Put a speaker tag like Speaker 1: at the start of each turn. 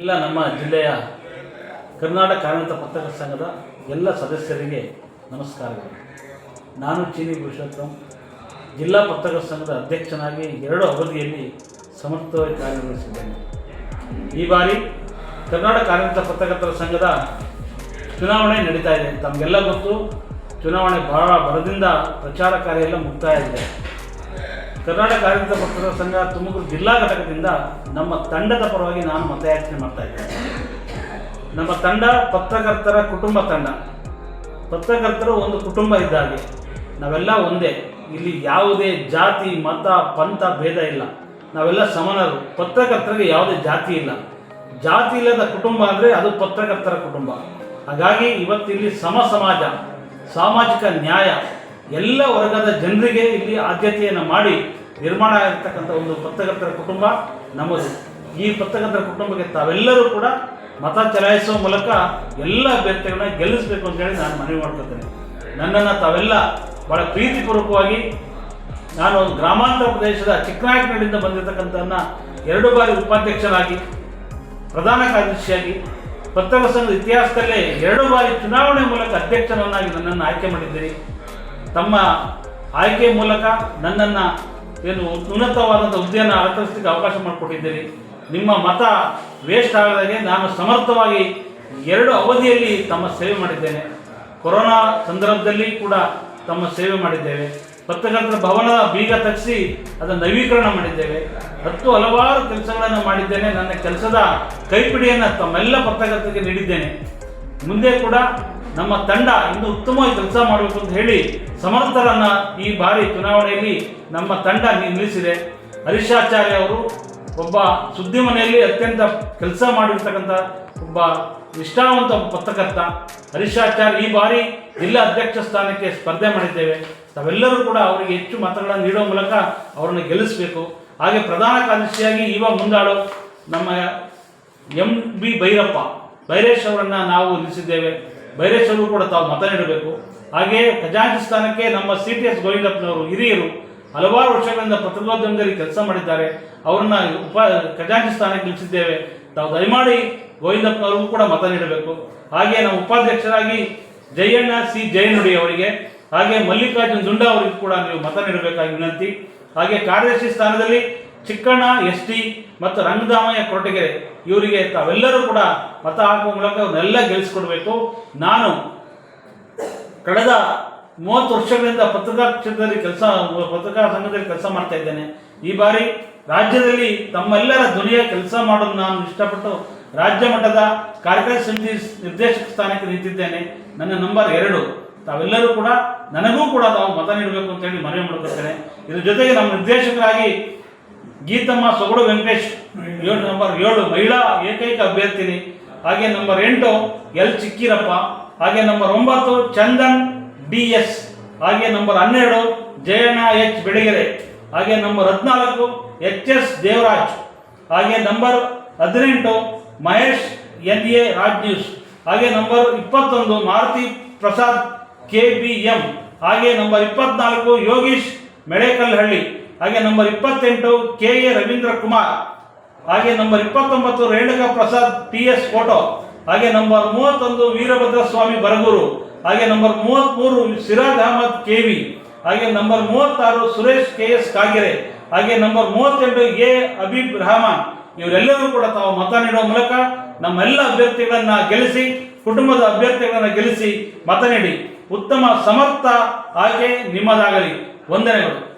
Speaker 1: ಎಲ್ಲ ನಮ್ಮ ಜಿಲ್ಲೆಯ ಕರ್ನಾಟಕ ಕಾರ್ಮಿಕ ಪತ್ರಕರ್ತ ಸಂಘದ ಎಲ್ಲ ಸದಸ್ಯರಿಗೆ ನಮಸ್ಕಾರಗಳು. ನಾನು ಚೀನಿ ಪುರುಷೋತ್ತಮ್. ಜಿಲ್ಲಾ ಪತ್ರಕರ್ತ ಸಂಘದ ಅಧ್ಯಕ್ಷನಾಗಿ ಎರಡು ಅವಧಿಯಲ್ಲಿ ಸಮರ್ಥವಾಗಿ ಕಾರ್ಯನಿರ್ವಹಿಸಿದ್ದೇನೆ. ಈ ಬಾರಿ ಕರ್ನಾಟಕ ಕಾರ್ಮಿಕ ಪತ್ರಕರ್ತರ ಸಂಘದ ಚುನಾವಣೆ ನಡೀತಾ ಇದೆ. ತಮಗೆಲ್ಲ ಗೊತ್ತು, ಚುನಾವಣೆ ಬಹಳ ಬರದಿಂದ ಪ್ರಚಾರ ಕಾರ್ಯ ಎಲ್ಲ ಮುಕ್ತಾಯ ಇದೆ ಕರ್ನಾಟಕ ಆಡಳಿತ ಪಕ್ಷದ ಸಂಘ ತುಮಕೂರು ಜಿಲ್ಲಾ ಘಟಕದಿಂದ ನಮ್ಮ ತಂಡದ ಪರವಾಗಿ ನಾನು ಮತಯಾಚನೆ ಮಾಡ್ತಾ ಇದ್ದೇನೆ. ನಮ್ಮ ತಂಡ ಪತ್ರಕರ್ತರ ಕುಟುಂಬ ತಂಡ. ಪತ್ರಕರ್ತರು ಒಂದು ಕುಟುಂಬ ಇದ್ದಾಗೆ ನಾವೆಲ್ಲ ಒಂದೇ. ಇಲ್ಲಿ ಯಾವುದೇ ಜಾತಿ, ಮತ, ಪಂಥ ಭೇದ ಇಲ್ಲ. ನಾವೆಲ್ಲ ಸಮಾನರು. ಪತ್ರಕರ್ತರಿಗೆ ಯಾವುದೇ ಜಾತಿ ಇಲ್ಲ. ಜಾತಿ ಇಲ್ಲದ ಕುಟುಂಬ ಅಂದರೆ ಅದು ಪತ್ರಕರ್ತರ ಕುಟುಂಬ. ಹಾಗಾಗಿ ಇವತ್ತಿಲ್ಲಿ ಸಮ ಸಮಾಜ, ಸಾಮಾಜಿಕ ನ್ಯಾಯ ಎಲ್ಲ ವರ್ಗದ ಜನರಿಗೆ ಇಲ್ಲಿ ಆದ್ಯತೆಯನ್ನು ಮಾಡಿ ನಿರ್ಮಾಣ ಆಗಿರ್ತಕ್ಕಂಥ ಒಂದು ಪತ್ರಕರ್ತರ ಕುಟುಂಬ ನಮ್ಮದು. ಈ ಪತ್ರಕರ್ತರ ಕುಟುಂಬಕ್ಕೆ ತಾವೆಲ್ಲರೂ ಕೂಡ ಮತ ಚಲಾಯಿಸುವ ಮೂಲಕ ಎಲ್ಲ ಅಭ್ಯರ್ಥಿಗಳನ್ನ ಗೆಲ್ಲಿಸಬೇಕು ಅಂತೇಳಿ ನಾನು ಮನವಿ ಮಾಡ್ಕೊತೇನೆ ನನ್ನನ್ನು ತಾವೆಲ್ಲ ಭಾಳ ಪ್ರೀತಿಪೂರ್ವಕವಾಗಿ ನಾನು ಒಂದು ಗ್ರಾಮಾಂತರ ಪ್ರದೇಶದ ಚಿಕ್ಕನಾಯಕನಹಳ್ಳಿಯಿಂದ ಬಂದಿರತಕ್ಕಂಥ ಎರಡು ಬಾರಿ ಉಪಾಧ್ಯಕ್ಷರಾಗಿ, ಪ್ರಧಾನ ಕಾರ್ಯದರ್ಶಿಯಾಗಿ ಪತ್ರಕರ್ತರ ಸಂಘದ ಇತಿಹಾಸದಲ್ಲೇ ಎರಡು ಬಾರಿ ಚುನಾವಣೆ ಮೂಲಕ ಅಧ್ಯಕ್ಷರನ್ನಾಗಿ ನನ್ನನ್ನು ಆಯ್ಕೆ ಮಾಡಿದ್ದೀರಿ. ತಮ್ಮ ಆಯ್ಕೆ ಮೂಲಕ ನನ್ನನ್ನು ಏನು ಉನ್ನತವಾದಂಥ ಹುದ್ದೆಯನ್ನು ಅಲಂಕರಿಸಲಿಕ್ಕೆ ಅವಕಾಶ ಮಾಡಿಕೊಟ್ಟಿದ್ದೀರಿ. ನಿಮ್ಮ ಮತ ವೇಸ್ಟ್ ಆಗದಾಗೆ ನಾನು ಸಮರ್ಥವಾಗಿ ಎರಡು ಅವಧಿಯಲ್ಲಿ ತಮ್ಮ ಸೇವೆ ಮಾಡಿದ್ದೇನೆ. ಕೊರೋನಾ ಸಂದರ್ಭದಲ್ಲಿ ಕೂಡ ತಮ್ಮ ಸೇವೆ ಮಾಡಿದ್ದೇವೆ. ಪತ್ರಕರ್ತರ ಭವನದ ಬೀಗ ತಗ್ಸಿ ಅದನ್ನು ನವೀಕರಣ ಮಾಡಿದ್ದೇವೆ. ಹತ್ತು ಹಲವಾರು ಕೆಲಸಗಳನ್ನು ಮಾಡಿದ್ದೇನೆ. ನನ್ನ ಕೆಲಸದ ಕೈಪಿಡಿಯನ್ನು ತಮ್ಮೆಲ್ಲ ಪತ್ರಕರ್ತರಿಗೆ ನೀಡಿದ್ದೇನೆ. ಮುಂದೆ ಕೂಡ ನಮ್ಮ ತಂಡ ಇನ್ನೂ ಉತ್ತಮವಾಗಿ ಕೆಲಸ ಮಾಡಬೇಕು ಅಂತ ಹೇಳಿ ಸಮರ್ಥರನ್ನ ಈ ಬಾರಿ ಚುನಾವಣೆಯಲ್ಲಿ ನಮ್ಮ ತಂಡ ನಿಲ್ಲಿಸಿದೆ. ಹರೀಶಾಚಾರ್ಯ ಅವರು ಒಬ್ಬ ಸುದ್ದಿ ಮನೆಯಲ್ಲಿ ಅತ್ಯಂತ ಕೆಲಸ ಮಾಡಿರ್ತಕ್ಕಂಥ ಒಬ್ಬ ನಿಷ್ಠಾವಂತ ಪತ್ರಕರ್ತ. ಹರೀಶಾಚಾರ್ಯ ಈ ಬಾರಿ ಜಿಲ್ಲಾ ಅಧ್ಯಕ್ಷ ಸ್ಥಾನಕ್ಕೆ ಸ್ಪರ್ಧೆ ಮಾಡಿದ್ದೇವೆ. ತಾವೆಲ್ಲರೂ ಕೂಡ ಅವರಿಗೆ ಹೆಚ್ಚು ಮತಗಳನ್ನು ನೀಡುವ ಮೂಲಕ ಅವರನ್ನು ಗೆಲ್ಲಿಸಬೇಕು. ಹಾಗೆ ಪ್ರಧಾನ ಕಾರ್ಯದರ್ಶಿಯಾಗಿ ಇವಾಗ ಮುಂದಾಳು ನಮ್ಮ ಎಂ ಬಿ ಭೈರಪ್ಪ. ಭೈರೇಶ್ ಅವರನ್ನು ನಾವು ನಿಲ್ಲಿಸಿದ್ದೇವೆ. ಭೈರೇಶ್ ಕೂಡ ತಾವು ಮತ ನೀಡಬೇಕು. ಹಾಗೆ ಖಜಾಂಚಿ ಸ್ಥಾನಕ್ಕೆ ನಮ್ಮ ಸಿ ಟಿ ಎಸ್ ಗೋವಿಂದಪ್ಪನವರು ಹಿರಿಯರು ಹಲವಾರು ವರ್ಷಗಳಿಂದ ಪತ್ರಿಕೋದ್ಯಮದಲ್ಲಿ ಕೆಲಸ ಮಾಡಿದ್ದಾರೆ. ಅವರನ್ನ ಉಪ ಖಜಾಂಚಿ ಸ್ಥಾನಕ್ಕೆ ನಿಲ್ಲಿಸಿದ್ದೇವೆ. ತಾವು ದಯಮಾಡಿ ಗೋವಿಂದಪ್ಪನವ್ರಿಗೂ ಕೂಡ ಮತ ನೀಡಬೇಕು. ಹಾಗೆ ನಮ್ಮ ಉಪಾಧ್ಯಕ್ಷರಾಗಿ ಜಯಣ್ಣ ಸಿ ಜಯನುಡಿ ಅವರಿಗೆ ಹಾಗೆ ಮಲ್ಲಿಕಾರ್ಜುನ್ ದುಂಡ ಅವರಿಗೂ ಕೂಡ ನೀವು ಮತ ನೀಡಬೇಕಾಗಿ ವಿನಂತಿ. ಹಾಗೆ ಕಾರ್ಯದರ್ಶಿ ಸ್ಥಾನದಲ್ಲಿ ಚಿಕ್ಕಣ್ಣ, ಎಸ್ ಟಿ ಮತ್ತು ರಂಗದಾಮಯ್ಯ ಕೊರಟಗೆರೆ ಇವರಿಗೆ ತಾವೆಲ್ಲರೂ ಕೂಡ ಮತ ಹಾಕುವ ಮೂಲಕ ಅವನ್ನೆಲ್ಲ ಗೆಲ್ಲಿಸ್ಕೊಡ್ಬೇಕು. ನಾನು ಕಳೆದ ಮೂವತ್ತು ವರ್ಷಗಳಿಂದ ಪತ್ರಿಕಾ ಕ್ಷೇತ್ರದಲ್ಲಿ ಕೆಲಸ, ಪತ್ರಿಕಾ ಸಂಘದಲ್ಲಿ ಕೆಲಸ ಮಾಡ್ತಾ ಇದ್ದೇನೆ. ಈ ಬಾರಿ ರಾಜ್ಯದಲ್ಲಿ ತಮ್ಮೆಲ್ಲರ ಧ್ವನಿಯ ಕೆಲಸ ಮಾಡಲು ನಾನು ಇಷ್ಟಪಟ್ಟು ರಾಜ್ಯ ಮಟ್ಟದ ಕಾರ್ಯಕಾರಿ ಸಮಿತಿ ನಿರ್ದೇಶಕ ಸ್ಥಾನಕ್ಕೆ ನಿಂತಿದ್ದೇನೆ. ನನ್ನ ನಂಬರ್ ಎರಡು. ತಾವೆಲ್ಲರೂ ಕೂಡ ನನಗೂ ಕೂಡ ತಾವು ಮತ ನೀಡಬೇಕು ಅಂತ ಹೇಳಿ ಮನವಿ ಮಾಡ್ಕೊಳ್ತೇನೆ. ಇದರ ಜೊತೆಗೆ ನಮ್ಮ ನಿರ್ದೇಶಕರಾಗಿ ಗೀತಮ್ಮ ಸೊಗಡು ವೆಂಕಟೇಶ್, ಏಳು ನಂಬರ್ ಏಳು ಮಹಿಳಾ ಏಕೈಕ ಅಭ್ಯರ್ಥಿನಿ. ಹಾಗೆ ನಂಬರ್ ಎಂಟು ಎಲ್ ಚಿಕ್ಕಿರಪ್ಪ, ಹಾಗೆ ನಂಬರ್ ಒಂಬತ್ತು ಚಂದನ್ ಡಿ ಎಸ್, ಹಾಗೆ ನಂಬರ್ ಹನ್ನೆರಡು ಜಯಣ್ಣ ಎಚ್ ಬೆಳಗೆರೆ, ಹಾಗೆ ನಂಬರ್ ಹದಿನಾಲ್ಕು ಎಚ್ ಎಸ್ ದೇವರಾಜ್, ಹಾಗೆ ನಂಬರ್ ಹದಿನೆಂಟು Mahesh N A Raj news, ಹಾಗೆ ನಂಬರ್ ಇಪ್ಪತ್ತೊಂದು Maruti Prasad K B M, ಹಾಗೆ ನಂಬರ್ ಇಪ್ಪತ್ನಾಲ್ಕು ಯೋಗೀಶ್ ಮೆಳೇಕಲ್ಹಳ್ಳಿ ಹಾಗೆ ನಂಬರ್ ಇಪ್ಪತ್ತೆಂಟು ಕೆ ಎ ರವೀಂದ್ರ ಕುಮಾರ್. ಹಾಗೆ ನಂಬರ್ ಇಪ್ಪತ್ತೊಂಬತ್ತು Renuka Prasad T S photo ಹಾಗೆ ನಂಬರ್ ಮೂವತ್ತೊಂದು ವೀರಭದ್ರ ಸ್ವಾಮಿ ಬರಗೂರು. ಹಾಗೆ ನಂಬರ್ ಮೂವತ್ತ್ಮೂರು ಸಿರಾಜ್ ಅಹಮದ್ ಕೆ ವಿ. ಹಾಗೆ ನಂಬರ್ ಮೂವತ್ತಾರು ಸುರೇಶ್ ಕೆ ಎಸ್ ಕಾಗೆರೆ. ಹಾಗೆ ನಂಬರ್ ಮೂವತ್ತೆಂಟು ಎ ಅಬೀಬ್ ರಹಮಾನ್. ಇವರೆಲ್ಲರೂ ಕೂಡ ತಾವು ಮತ ನೀಡುವ ಮೂಲಕ ನಮ್ಮೆಲ್ಲ ಅಭ್ಯರ್ಥಿಗಳನ್ನ ಗೆಲ್ಲಿಸಿ, ಕುಟುಂಬದ ಅಭ್ಯರ್ಥಿಗಳನ್ನ ಗೆಲ್ಲಿಸಿ ಮತ ನೀಡಿ. ಉತ್ತಮ ಸಮರ್ಥ ಆಯ್ಕೆ ನಿಮ್ಮದಾಗಲಿ. ವಂದನೆಗಳು.